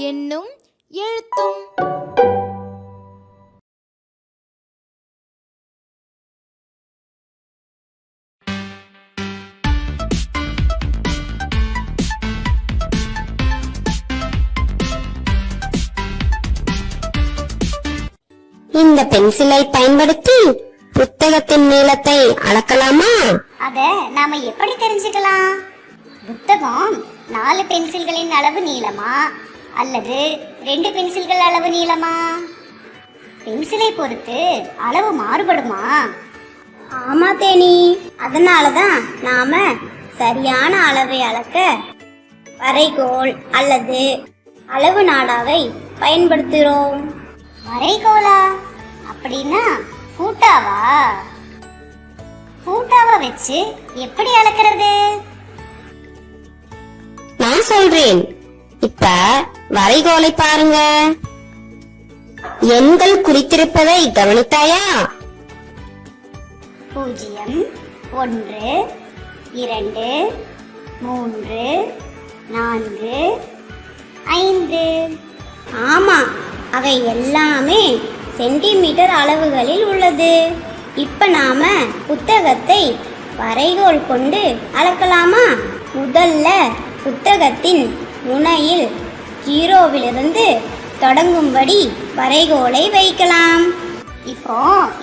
என்னும் எழுத்தும் பென்சிலை பயன்படுத்தி புத்தகத்தின் நீளத்தை அளக்கலாமா? அத நாம எப்படி தெரிஞ்சுக்கலாம்? புத்தகம் நாலு பென்சில்களின் அளவு நீளமா? அல்லது ரெண்டு பென்சில்கள் அளவு நீளமா? பென்சிலை பொறுத்து அளவு மாறுபடுமா? ஆமா தேனி. அதனால தான் நாம சரியான அளவை அளக்க வரைகோல் அல்லது அளவு நாடாவை பயன்படுத்துகிறோம். வரைகோலா அப்படின்னா ஃபூட்டாவா ஃபூட்டாவை வச்சு எப்படி அளக்கிறது? நான் சொல்றேன். இப்ப வரைகோலை பாருங்க. எண்கள் குறித்திருப்பதை கவனித்தாயா? பூஜ்ஜியம் ஒன்று இரண்டு மூன்று நான்கு ஐந்து. ஆமா அவை எல்லாமே சென்டிமீட்டர் அளவுகளில் உள்ளது. இப்ப நாம புத்தகத்தை வரைகோல் கொண்டு அளக்கலாமா? முதல்ல புத்தகத்தின் முனையில் ஜீரோவிலிருந்து தொடங்கும்படி வரைகோலை வைக்கலாம். இப்போ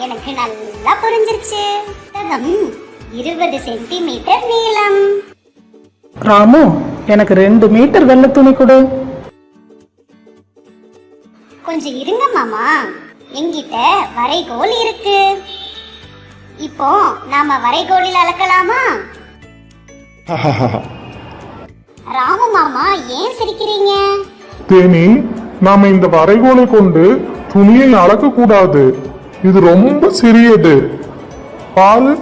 எனக்கு நல்லா புரிஞ்சிருச்சு. புத்தகம் இருபது சென்டிமீட்டர் நீளம். ராமு எனக்கு ரெண்டு மீட்டர் வெள்ளை துணி கொடு. கொஞ்சம் இருங்க மாமா. எங்கிட்ட வரைகோல் இருக்கு. இப்போ நாம வரைகோலில் அளக்கலாமா? ராமு மாமா ஏன் சிரிக்கிறீங்க? தேனி நாம இந்த வரைகோலை கொண்டு துணியை அளக்க கூடாது இது ரொம்ப சிறியது. பாரு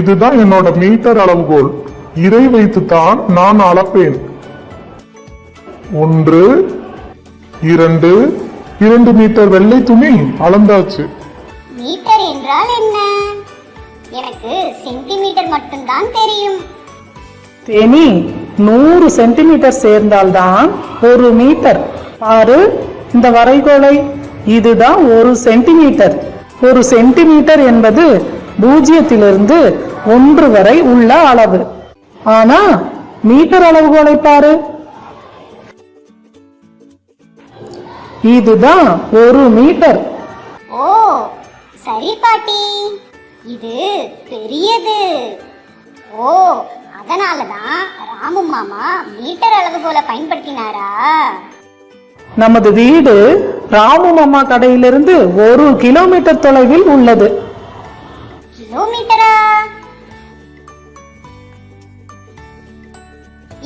இதுதான் என்னோட மீட்டர் அளவுகோல். இதை வைத்துத்தான் நான் அளப்பேன். ஒன்று இரண்டு இரண்டு மீட்டர் வெள்ளை துணி அளந்தாச்சு. மீட்டர் என்றால் என்ன? எனக்கு சென்டிமீட்டர் மட்டும்தான் தெரியும். தேனி நூறு சென்டிமீட்டர் சேர்ந்தால்தான் ஒரு மீட்டர். பாரு இந்த வரைகோலை இதுதான் ஒரு சென்டிமீட்டர். ஒரு சென்டிமீட்டர் என்பது பூஜ்ஜியத்திலிருந்து ஒன்று வரை உள்ள அளவு. ஆனா மீட்டர் அளவுகோலை பாரு. இதுதான் ஒரு மீட்டர். ஓ சரி பாட்டி. இது பெரியது. ஓ அதனாலதான் ராமு மாமா மீட்டர் அளவுகோலை பயன்படுத்தினாரா? நமது வீடு ராமு மாமா கடையிலிருந்து ஒரு கிலோமீட்டர் தொலைவில் உள்ளது. கிலோமீட்டரா?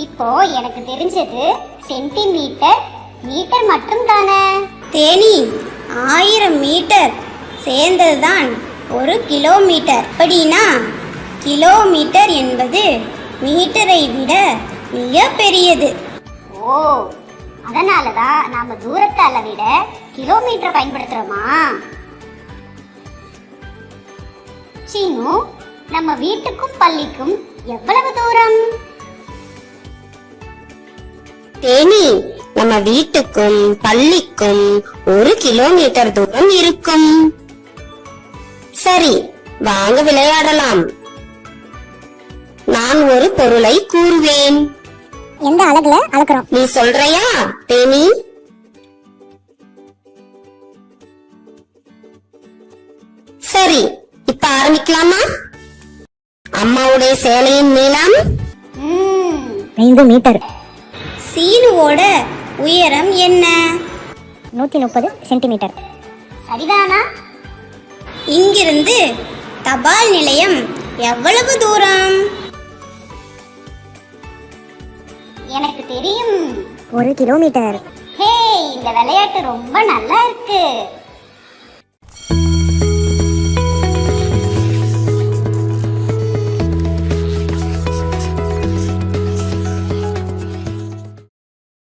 இப்போ எனக்கு தெரிஞ்சது சென்டிமீட்டர் மீட்டர் மட்டும் தானே தேனி ஆயிரம் மீட்டர். சேர்ந்ததுதான் ஒரு கிலோமீட்டர். அப்படின்னா கிலோமீட்டர் என்பது மீட்டரை விட மிக பெரியது. ஓ அதனால தான் நாம தூரத்தை அளவிட கிலோமீட்டர் பயன்படுத்துறோமா? சீனு நம்ம வீட்டுக்கும் பள்ளிக்கும் எவ்வளவு தூரம்? தேனி நம்ம வீட்டுக்கும் பள்ளிக்கும் ஒரு கிலோமீட்டர் தூரம் இருக்கும். சரி வாங்க விளையாடலாம். நான் ஒரு பொருளை கூறுவேன். எந்த அழகுல அளக்குறோம் நீ சொல்றையா தேனி சரி இப்ப ஆரம்பிக்கலாமா? அம்மாவுடைய சேலையின் நீளம்? ஐந்து மீட்டர். சீனுவோட உயரம் என்ன? நூத்தி முப்பது சென்டிமீட்டர். சரிதானா? இங்கிருந்து தபால் நிலையம் எவ்வளவு தூரம்? எனக்கு தெரியும். ஒரு கிலோமீட்டர். ஹே இந்த விளையாட்டு ரொம்ப நல்லா இருக்கு.